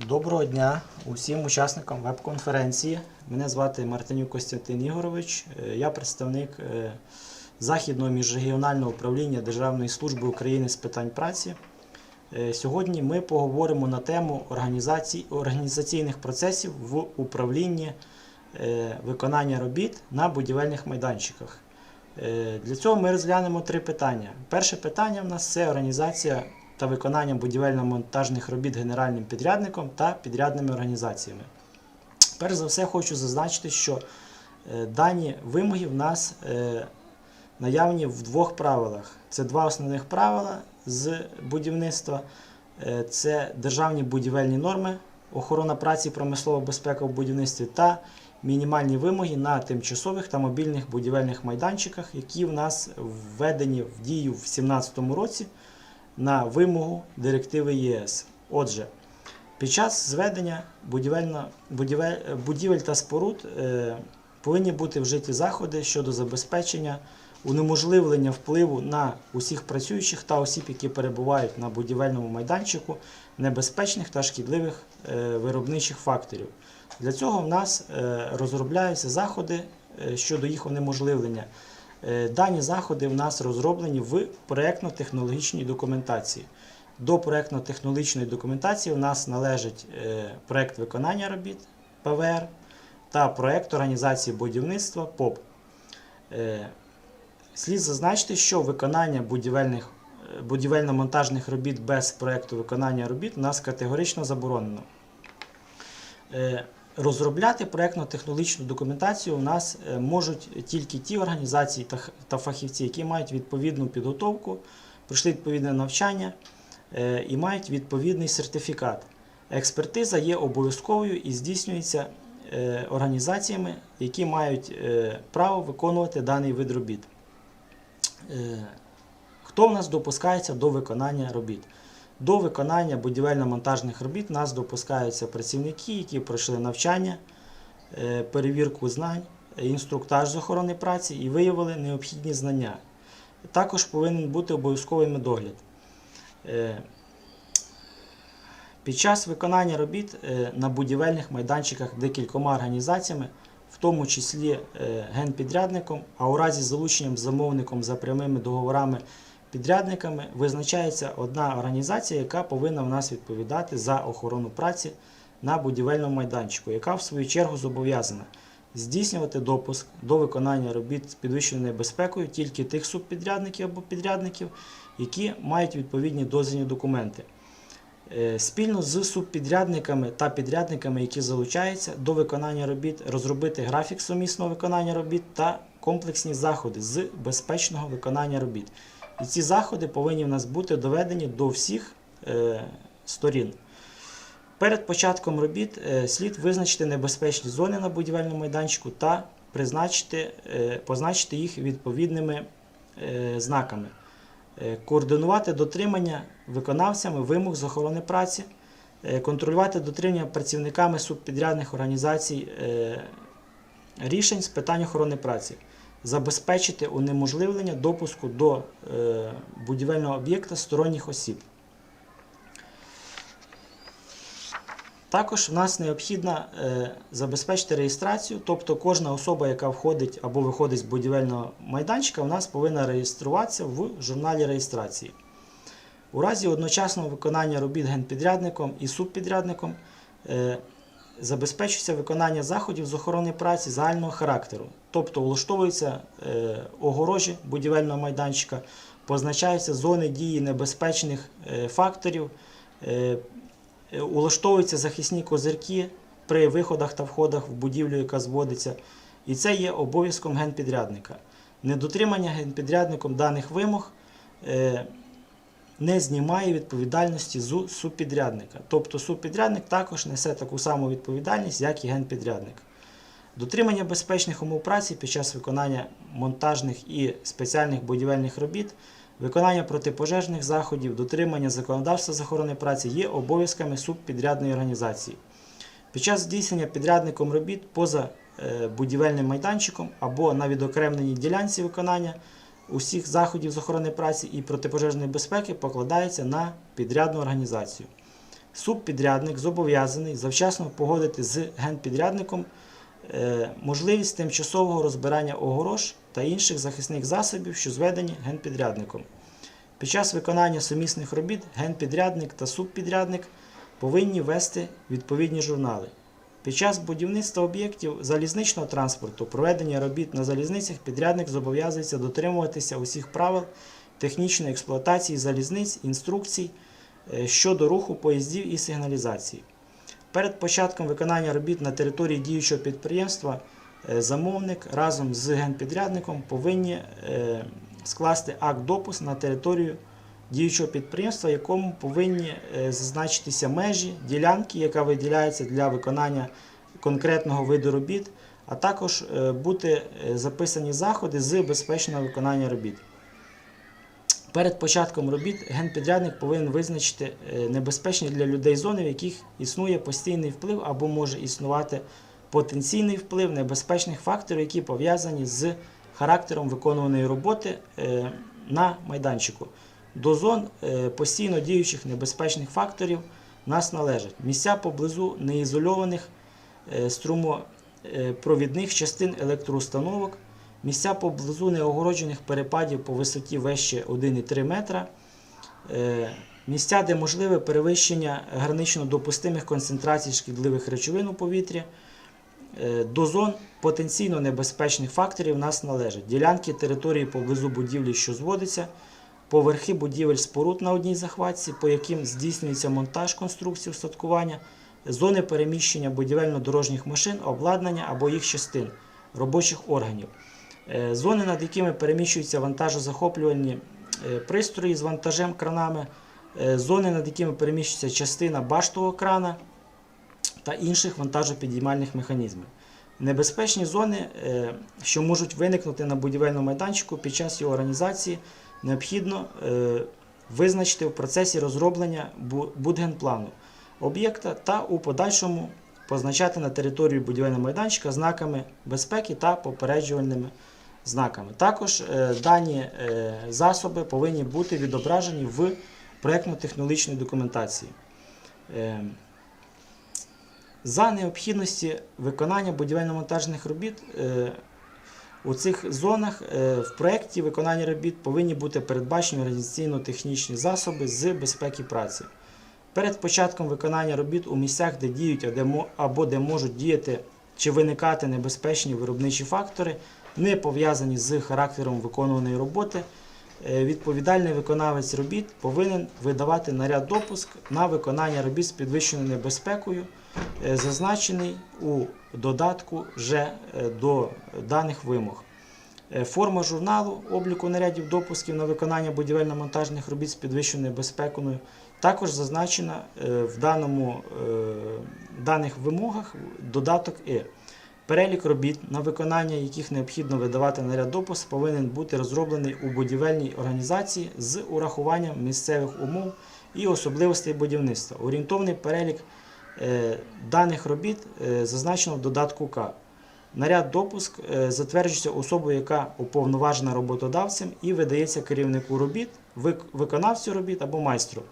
Доброго дня усім учасникам веб-конференції. Мене звати Мартинюк Костянтин Ігорович. Е, Я представник е, Західного міжрегіонального управління Державної служби України з питань праці. Е, Сьогодні ми поговоримо на тему організацій, організаційних процесів в управлінні виконання робіт на будівельних майданчиках. Для цього ми розглянемо три питання. Перше питання в нас це організація та виконання будівельно-монтажних робіт генеральним підрядником та підрядними організаціями. Перш за все, хочу зазначити, що е, дані вимоги в нас е, наявні в двох правилах. Це два основних правила з будівництва. Е, Це державні будівельні норми, охорона праці промислова безпека в будівництві та мінімальні вимоги на тимчасових та мобільних будівельних майданчиках, які в нас введені в дію в 2017 році на вимогу директиви ЄС. Отже, під час зведення будівель, будівель та споруд е, повинні бути вжиті заходи щодо забезпечення унеможливлення впливу на усіх працюючих та осіб, які перебувають на будівельному майданчику, небезпечних та шкідливих е, виробничих факторів. Для цього в нас е, розробляються заходи е, щодо їх унеможливлення. Е, Дані заходи в нас розроблені в проєктно-технологічній документації. До проєктно-технологічної документації у нас належить е, проєкт виконання робіт ПВР та проєкт організації будівництва ПОП. Е, Слід зазначити, що виконання будівельних, будівельно-монтажних робіт без проєкту виконання робіт у нас категорично заборонено. Розробляти проєктно-технологічну документацію у нас е, можуть тільки ті організації та фахівці, які мають відповідну підготовку, пройшли відповідне навчання е, і мають відповідний сертифікат. Експертиза є обов'язковою і здійснюється е, організаціями, які мають право виконувати даний вид робіт. Хто в нас допускається до виконання робіт? До виконання будівельно-монтажних робіт нас допускаються працівники, які пройшли навчання, е, перевірку знань, інструктаж з охорони праці і виявили необхідні знання. Також повинен бути обов'язковий медогляд. Е, Під час виконання робіт е, на будівельних майданчиках декількома організаціями, в тому числі генпідрядником, а у разі залученням замовником за прямими договорами підрядниками визначається одна організація, яка повинна в нас відповідати за охорону праці на будівельному майданчику, яка в свою чергу зобов'язана здійснювати допуск до виконання робіт з підвищеною безпекою тільки тих субпідрядників або підрядників, які мають відповідні дозвільні документи. Е, Спільно з субпідрядниками та підрядниками, які залучаються до виконання робіт, розробити графік сумісного виконання робіт та комплексні заходи з безпечного виконання робіт. І ці заходи повинні в нас бути доведені до всіх е, сторін. Перед початком робіт е, слід визначити небезпечні зони на будівельному майданчику та призначити, е, позначити їх відповідними знаками. Координувати дотримання виконавцями вимог з охорони праці, контролювати дотримання працівниками субпідрядних організацій рішень з питань охорони праці, забезпечити унеможливлення допуску до е, будівельного об'єкта сторонніх осіб. Також в нас необхідно е, забезпечити реєстрацію, тобто кожна особа, яка входить або виходить з будівельного майданчика, у нас повинна реєструватися в журналі реєстрації. У разі одночасного виконання робіт генпідрядником і субпідрядником е, забезпечується виконання заходів з охорони праці загального характеру, тобто влаштовуються е, огорожі будівельного майданчика, позначаються зони дії небезпечних е, факторів, е, улаштовуються захисні козирки при виходах та входах в будівлю, яка зводиться, і це є обов'язком генпідрядника. Недотримання генпідрядником даних вимог не знімає відповідальності з субпідрядника. Тобто субпідрядник також несе таку саму відповідальність, як і генпідрядник. Дотримання безпечних умов праці під час виконання монтажних і спеціальних будівельних робіт, виконання протипожежних заходів, дотримання законодавства з охорони праці є обов'язками субпідрядної організації. Під час здійснення підрядником робіт поза е, будівельним майданчиком або на відокремленій ділянці виконання усіх заходів з охорони праці і протипожежної безпеки покладається на підрядну організацію. Субпідрядник зобов'язаний завчасно погодити з генпідрядником можливість тимчасового розбирання огорож та інших захисних засобів, що зведені генпідрядником. Під час виконання сумісних робіт генпідрядник та субпідрядник повинні вести відповідні журнали. Під час будівництва об'єктів залізничного транспорту, проведення робіт на залізницях підрядник зобов'язується дотримуватися усіх правил технічної експлуатації залізниць, інструкцій е, щодо руху поїздів і сигналізації. Перед початком виконання робіт на території діючого підприємства е, замовник разом з генпідрядником повинні е, скласти акт допуск на територію діючого підприємства, якому повинні е, зазначитися межі ділянки, яка виділяється для виконання конкретного виду робіт, а також бути записані заходи з безпечного виконання робіт. Перед початком робіт генпідрядник повинен визначити е, небезпечні для людей зони, в яких існує постійний вплив або може існувати потенційний вплив небезпечних факторів, які пов'язані з характером виконуваної роботи е, на майданчику. До зон е, постійно діючих небезпечних факторів нас належать місця поблизу неізольованих струмопровідних частин електроустановок, місця поблизу неогороджених перепадів по висоті вище 1,3 метра, е, місця, де можливе перевищення гранично допустимих концентрацій шкідливих речовин у повітрі. Е, До зон потенційно небезпечних факторів нас належать ділянки території поблизу будівлі, що зводиться, поверхи будівель споруд на одній захватці, по яким здійснюється монтаж конструкцій устаткування, зони переміщення будівельно-дорожніх машин, обладнання або їх частин, робочих органів, зони, над якими переміщуються вантажозахоплювальні е, пристрої з вантажем кранами, е, зони, над якими переміщується частина баштового крана та інших вантажопідіймальних механізмів. Небезпечні зони, е, що можуть виникнути на будівельному майданчику під час його організації, необхідно е, визначити в процесі розроблення бу- будгенплану об'єкта та у подальшому позначати на території будівельного майданчика знаками безпеки та попереджувальними знаками. Також е, дані е, засоби повинні бути відображені в проєктно-технологічній документації. Е, за необхідності виконання будівельно-монтажних робіт у цих зонах в проєкті виконання робіт повинні бути передбачені організаційно-технічні засоби з безпеки праці. Перед початком виконання робіт у місцях, де діють або де можуть діяти чи виникати небезпечні виробничі фактори, не пов'язані з характером виконуваної роботи, е, відповідальний виконавець робіт повинен видавати наряд допуск на виконання робіт з підвищеною небезпекою, е, зазначений у додатку вже е, до даних вимог. Форма журналу обліку нарядів допусків на виконання будівельно-монтажних робіт з підвищеною безпекою також зазначена в даному, даних вимогах додаток Е. Перелік робіт, на виконання яких необхідно видавати наряд допуск, повинен бути розроблений у будівельній організації з урахуванням місцевих умов і особливостей будівництва. Орієнтовний перелік е, даних робіт е, зазначено в додатку К. Наряд допуск е, затверджується особою, яка уповноважена роботодавцем і видається керівнику робіт, виконавцю робіт або майстру.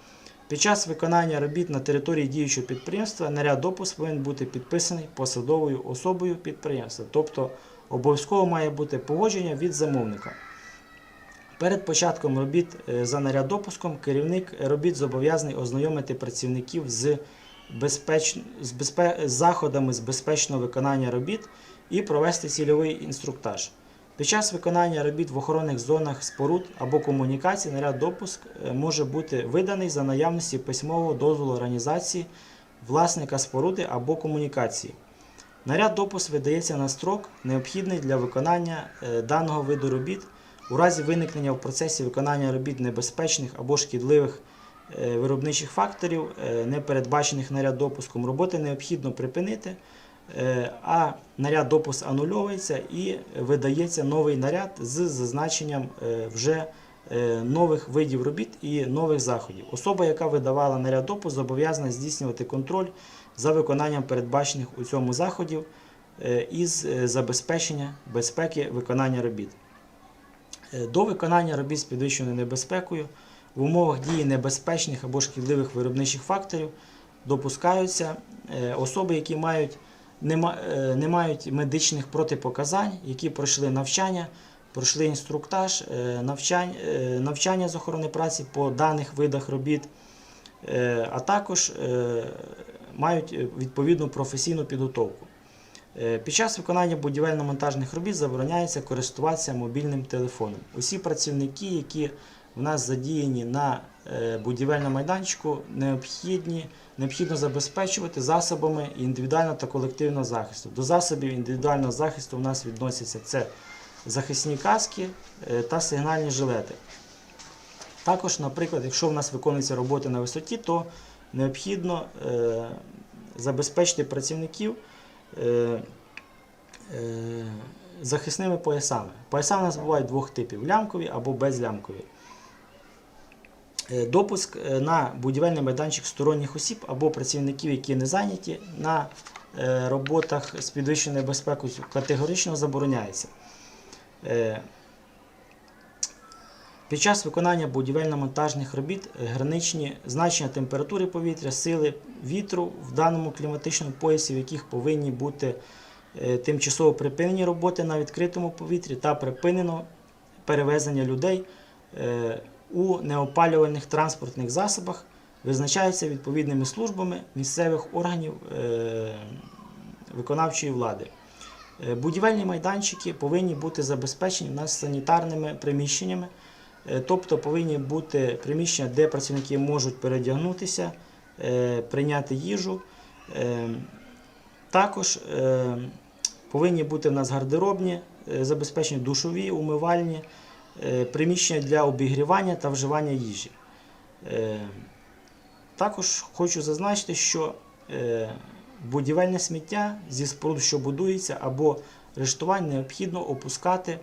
Під час виконання робіт на території діючого підприємства наряд допуск повинен бути підписаний посадовою особою підприємства, тобто обов'язково має бути погодження від замовника. Перед початком робіт е, за наряд допуском керівник робіт зобов'язаний ознайомити працівників з, безпеч... з безпе... з заходами з безпечного виконання робіт і провести цільовий інструктаж. Під час виконання робіт в охоронних зонах споруд або комунікацій наряд допуск е, може бути виданий за наявності письмового дозволу організації власника споруди або комунікації. Наряд допуск видається на строк, необхідний для виконання е, даного виду робіт. У разі виникнення в процесі виконання робіт небезпечних або шкідливих е, виробничих факторів, не передбачених наряд допуском, роботи необхідно припинити, а наряд допуск анульовується і видається новий наряд з зазначенням е, вже е, нових видів робіт і нових заходів. Особа, яка видавала наряд допуск, зобов'язана здійснювати контроль за виконанням передбачених у цьому заходів е, із е, забезпечення безпеки виконання робіт. Е, До виконання робіт з підвищеною небезпекою в умовах дії небезпечних або шкідливих виробничих факторів допускаються е, особи, які мають, е, не мають медичних протипоказань, які пройшли навчання, пройшли інструктаж, е, навчання, е, навчання з охорони праці по даних видах робіт, а також мають відповідну професійну підготовку. Під час виконання будівельно-монтажних робіт забороняється користуватися мобільним телефоном. Усі працівники, які в нас задіяні на будівельному майданчику, необхідні, необхідно забезпечувати засобами індивідуального та колективного захисту. До засобів індивідуального захисту в нас відносяться це захисні каски е, та сигнальні жилети. Також, наприклад, якщо в нас виконуються роботи на висоті, то необхідно е, забезпечити працівників е, е, захисними поясами. Пояса у нас бувають двох типів: лямкові або безлямкові. Е, Допуск е, на будівельний майданчик сторонніх осіб або працівників, які не зайняті на е, роботах з підвищеною безпекою, категорично забороняється. Під час виконання будівельно-монтажних робіт граничні значення температури повітря, сили вітру в даному кліматичному поясі, в яких повинні бути тимчасово припинені роботи на відкритому повітрі та припинено перевезення людей у неопалювальних транспортних засобах, визначаються відповідними службами місцевих органів е, виконавчої влади. Е, Будівельні майданчики повинні бути забезпечені в нас санітарними приміщеннями, е, тобто повинні бути приміщення, де працівники можуть передягнутися, прийняти їжу. Також повинні бути в нас гардеробні, забезпечені душові, умивальні, приміщення для обігрівання та вживання їжі. Е, Також хочу зазначити, що е, будівельне сміття зі споруд, що будується, або рештувань необхідно опускати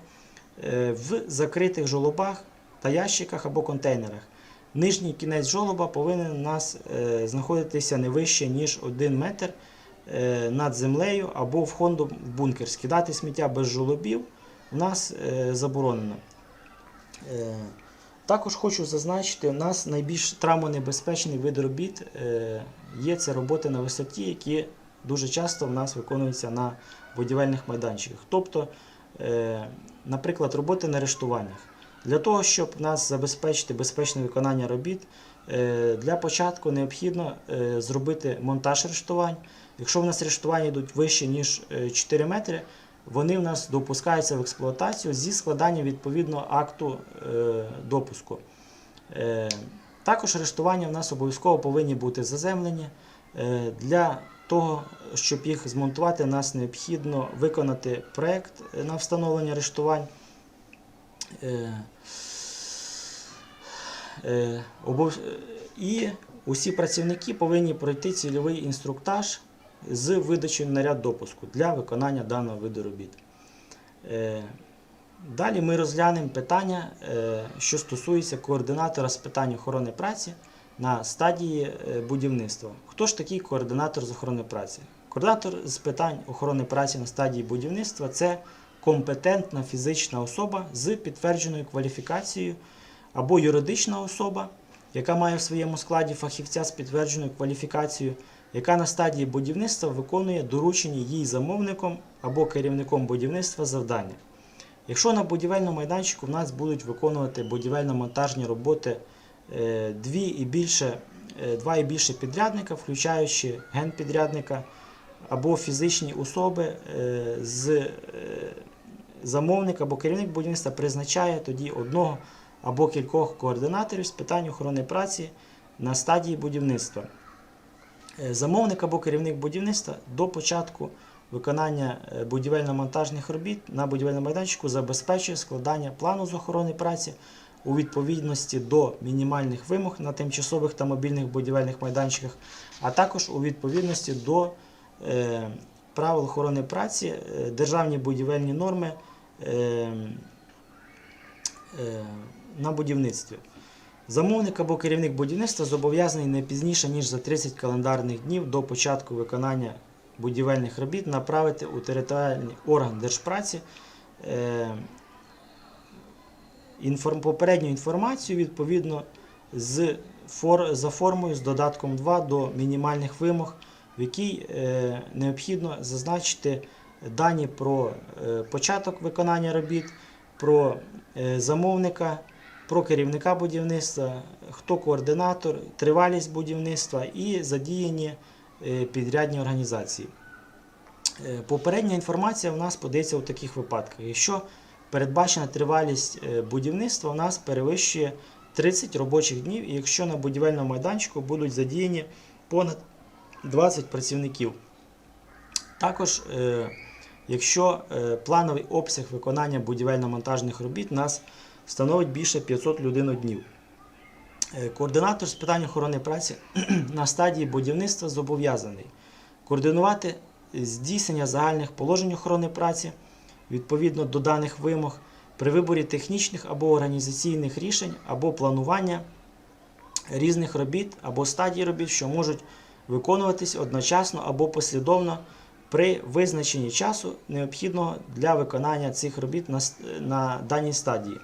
е, в закритих жолобах та ящиках або контейнерах. Нижній кінець жолоба повинен у нас е, знаходитися не вище, ніж 1 метр е, над землею або входом в бункер. Скидати сміття без жолобів у нас е, заборонено. Е, Також хочу зазначити, у нас найбільш травмонебезпечний вид робіт е, є це роботи на висоті, які дуже часто в нас виконуються на будівельних майданчиках. Тобто, е, наприклад, роботи на рештуваннях. Для того, щоб нас забезпечити безпечне виконання робіт, для початку необхідно зробити монтаж рештувань. Якщо в нас рештування йдуть вище, ніж е, 4 метри, вони в нас допускаються в експлуатацію зі складанням відповідного акту е, допуску. Е, також рештування в нас обов'язково повинні бути заземлені. Е, для того, щоб їх змонтувати, нас необхідно виконати проєкт на встановлення рештувань. Обов- І усі працівники повинні пройти цільовий інструктаж з видачею наряд допуску для виконання даного виду робіт. Е, Далі ми розглянемо питання, е, що стосується координатора з питань охорони праці на стадії е, будівництва. Хто ж такий координатор з охорони праці? Координатор з питань охорони праці на стадії будівництва це компетентна фізична особа з підтвердженою кваліфікацією або юридична особа, яка має в своєму складі фахівця з підтвердженою кваліфікацією, яка на стадії будівництва виконує доручені їй замовником або керівником будівництва завдання. Якщо на будівельному майданчику в нас будуть виконувати будівельно-монтажні роботи е, дві і більше, е, два і більше підрядника, включаючи генпідрядника або фізичні особи е, з замовник або керівник будівництва призначає тоді одного або кількох координаторів з питань охорони праці на стадії будівництва. Е, Замовник або керівник будівництва до початку виконання е, будівельно-монтажних робіт на будівельному майданчику забезпечує складання плану з охорони праці у відповідності до мінімальних вимог на тимчасових та мобільних будівельних майданчиках, а також у відповідності до е, правил охорони праці, державні будівельні норми на будівництві. Замовник або керівник будівництва зобов'язаний не пізніше, ніж за 30 календарних днів до початку виконання будівельних робіт направити у територіальний орган держпраці е, попередню інформацію відповідно з за формою з додатком 2 до мінімальних вимог, в якій е, необхідно зазначити дані про е, початок виконання робіт, про замовника, про керівника будівництва, хто координатор, тривалість будівництва і задіяні е, підрядні організації. Е, Попередня інформація у нас подається у таких випадках. Якщо передбачена тривалість е, будівництва у нас перевищує 30 робочих днів, і якщо на будівельному майданчику будуть задіяні понад 20 працівників. Також, якщо плановий обсяг виконання будівельно-монтажних робіт у нас становить більше 500 людин днів. Е, Координатор з питань охорони праці на стадії будівництва зобов'язаний координувати здійснення загальних положень охорони праці відповідно до даних вимог при виборі технічних або організаційних рішень або планування різних робіт або стадій робіт, що можуть виконуватись одночасно або послідовно при визначенні часу, необхідного для виконання цих робіт на, на даній стадії.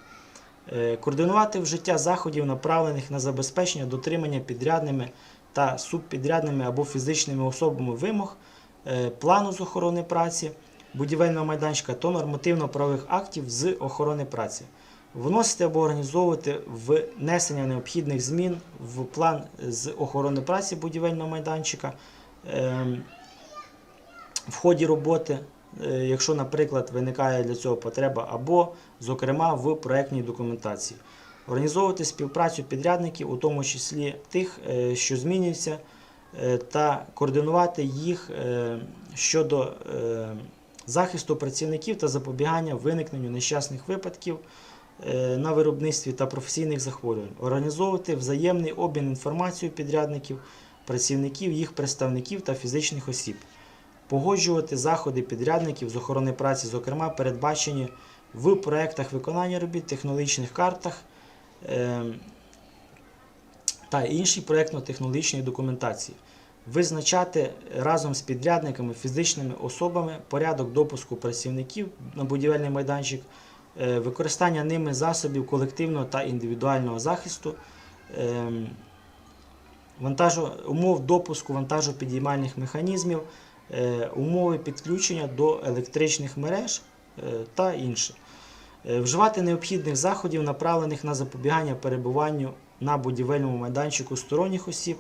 Е, Координувати вжиття заходів, направлених на забезпечення дотримання підрядними та субпідрядними або фізичними особами вимог, е, плану з охорони праці, будівельного майданчика та нормативно-правових актів з охорони праці. Вносити або організовувати внесення необхідних змін в план з охорони праці будівельного майданчика ем, в ході роботи, якщо, наприклад, виникає для цього потреба, або, зокрема, в проектній документації. Організовувати співпрацю підрядників, у тому числі тих, е, що змінюються, е, та координувати їх е, щодо е, захисту працівників та запобігання виникненню нещасних випадків е, на виробництві та професійних захворювань, організовувати взаємний обмін інформацією підрядників, працівників, їх представників та фізичних осіб, погоджувати заходи підрядників з охорони праці, зокрема передбачені в проектах виконання робіт, технологічних картах е, та іншій проектно-технологічній документації. Визначати разом з підрядниками, фізичними особами порядок допуску працівників на будівельний майданчик, е, використання ними засобів колективного та індивідуального захисту, ем, вантажу, умов допуску вантажопідіймальних механізмів, умови підключення до електричних мереж е, та інше. Е, Вживати необхідних заходів, направлених на запобігання перебуванню на будівельному майданчику сторонніх осіб.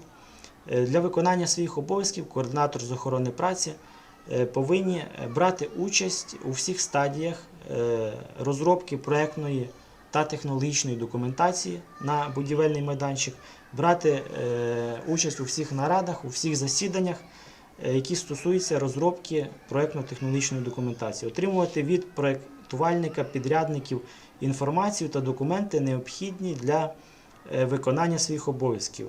Е, Для виконання своїх обов'язків координатор з охорони праці е, повинні е, брати участь у всіх стадіях е, розробки проектної та технологічної документації на будівельний майданчик, брати е, участь у всіх нарадах, у всіх засіданнях, е, які стосуються розробки проектно-технологічної документації, отримувати від проектувальника, підрядників інформацію та документи, необхідні для е, виконання своїх обов'язків.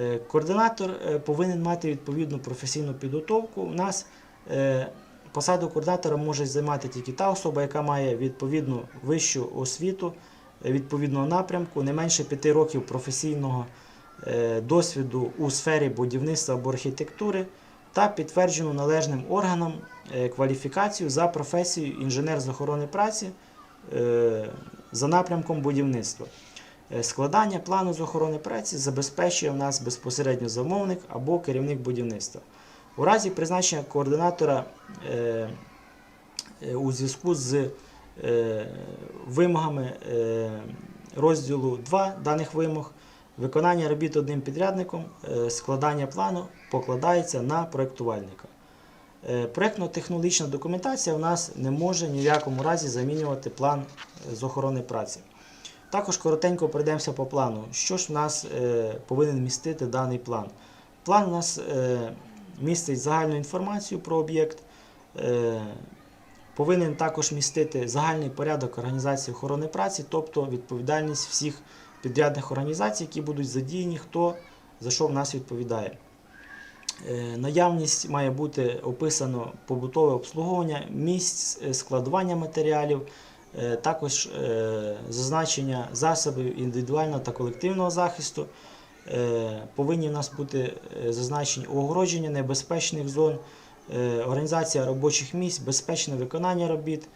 Е, Координатор е, повинен мати відповідну професійну підготовку. У нас е, посаду координатора може займати тільки та особа, яка має відповідну вищу освіту е, відповідного напрямку, не менше 5 років професійного е, досвіду у сфері будівництва або архітектури та підтверджену належним органом е, кваліфікацію за професією інженер з охорони праці е, за напрямком будівництва. Е, Складання плану з охорони праці забезпечує в нас безпосередньо замовник або керівник будівництва. У разі призначення координатора у зв'язку з вимогами розділу 2 даних вимог, виконання робіт одним підрядником, е, складання плану покладається на проєктувальника. Е, Проєктно-технологічна документація у нас не може ні в якому разі замінювати план е, з охорони праці. Також коротенько пройдемося по плану. Що ж в нас повинен містити даний план? План у нас містить загальну інформацію про об'єкт, повинен також містити загальний порядок організації охорони праці, тобто відповідальність всіх підрядних організацій, які будуть задіяні, хто за що в нас відповідає. Е, Наявність має бути описано побутове обслуговування, місць е, складування матеріалів, е, також зазначення засобів індивідуального та колективного захисту. Повинні в нас бути зазначені огородження небезпечних зон, організація робочих місць, безпечне виконання робіт,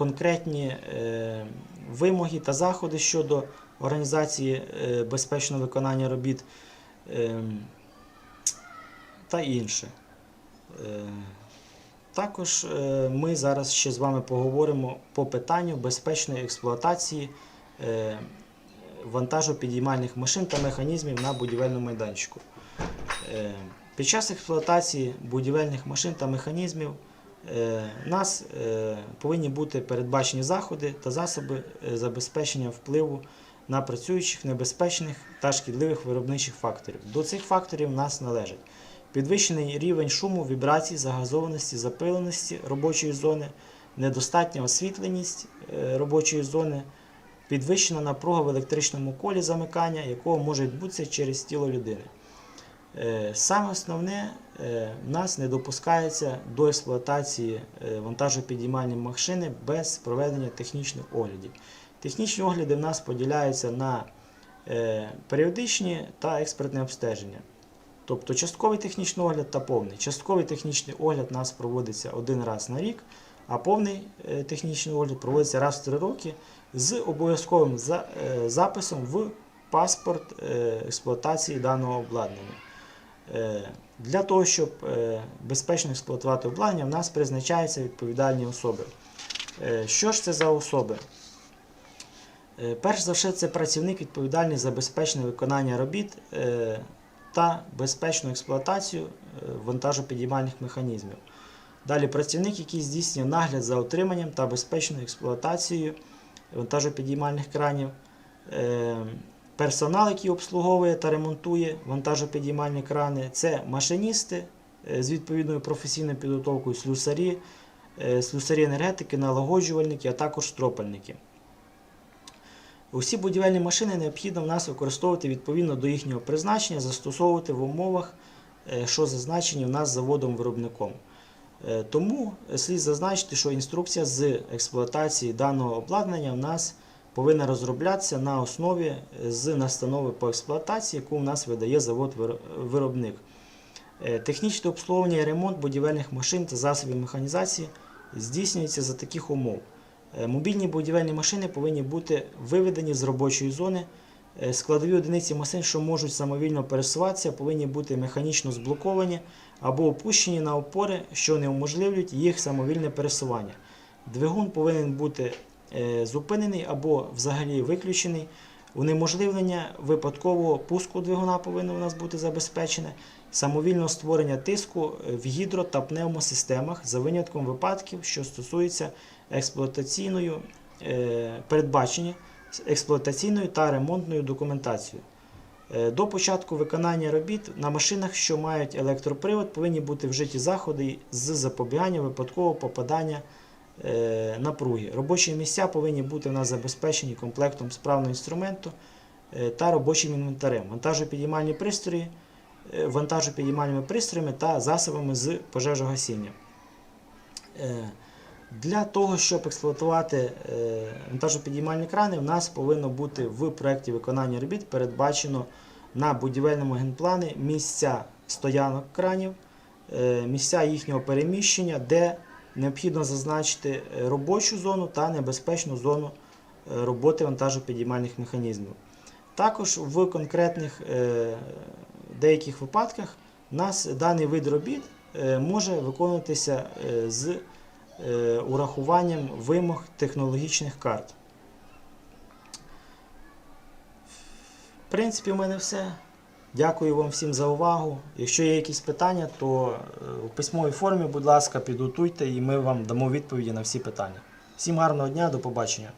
конкретні е, вимоги та заходи щодо організації е, безпечного виконання робіт ем, та інше. Е, Також ми зараз ще з вами поговоримо по питанню безпечної експлуатації е, вантажопідіймальних машин та механізмів на будівельному майданчику. Під час експлуатації будівельних машин та механізмів у нас е, повинні бути передбачені заходи та засоби е, забезпечення впливу на працюючих небезпечних та шкідливих виробничих факторів. До цих факторів у нас належать підвищений рівень шуму, вібрацій, загазованості, запиленості робочої зони, недостатня освітленість е, робочої зони, підвищена напруга в електричному колі замикання, якого може відбутися через тіло людини. Е, Саме основне, е, в нас не допускається до експлуатації е, вантажопідіймальної машини без проведення технічних оглядів. Технічні огляди в нас поділяються на періодичні та експертне обстеження. Тобто частковий технічний огляд та повний. Частковий технічний огляд у нас проводиться один раз на рік, а повний технічний огляд проводиться раз в три роки з обов'язковим записом в паспорт експлуатації даного обладнання. Е, Для того, щоб е, безпечно експлуатувати обладнання, в нас призначаються відповідальні особи. Е, Що ж це за особи? Перш за все, це працівник відповідальний за безпечне виконання робіт та безпечну експлуатацію вантажопідіймальних механізмів. Далі працівник, який здійснює нагляд за отриманням та безпечною експлуатацією вантажопідіймальних кранів. Персонал, який обслуговує та ремонтує вантажопідіймальні крани, це машиністи е, з відповідною професійною підготовкою, слюсарі, е, слюсарі енергетики, налагоджувальники, а також стропальники. Усі будівельні машини необхідно в нас використовувати відповідно до їхнього призначення, застосовувати в умовах, е, що зазначені в нас заводом-виробником. Тому слід зазначити, що інструкція з експлуатації даного обладнання в нас повинна розроблятися на основі е, з настанови по експлуатації, яку в нас видає завод-виробник. Е, Технічне обслуговування і ремонт будівельних машин та засобів механізації здійснюється за таких умов. Е, Мобільні будівельні машини повинні бути виведені з робочої зони. Складові одиниці машин, що можуть самовільно пересуватися, повинні бути механічно зблоковані або опущені на опори, що неуможливлюють їх самовільне пересування. Двигун повинен бути зупинений або взагалі виключений. Унеможливлення випадкового пуску двигуна повинно у нас бути забезпечене. Самовільне створення тиску е, в гідро та пневмосистемах за винятком випадків, що стосуються експлуатаційної е, передбачення експлуатаційною та ремонтною документацією. Е, До початку виконання робіт на машинах, що мають електропривод, повинні бути вжиті заходи з запобігання випадкового попадання е, напруги. Робочі місця повинні бути в нас забезпечені комплектом справного інструменту е, та робочим інвентарем, вантажопідіймальні пристрої, е, вантажопідіймальними пристроями та засобами з пожежогасіння. Е, Для того, щоб експлуатувати е, вантажопідіймальні крани, в нас повинно бути в проєкті виконання робіт передбачено на будівельному генплані місця стоянок кранів, е, місця їхнього переміщення, де необхідно зазначити е, робочу зону та небезпечну зону е, роботи вантажопідіймальних механізмів. Також в конкретних е, деяких випадках у нас даний вид робіт може виконуватися з урахуванням вимог технологічних карт. В принципі, в мене все. Дякую вам всім за увагу. Якщо є якісь питання, то в у письмовій формі, будь ласка, підготуйте і ми вам дамо відповіді на всі питання. Всім гарного дня, до побачення.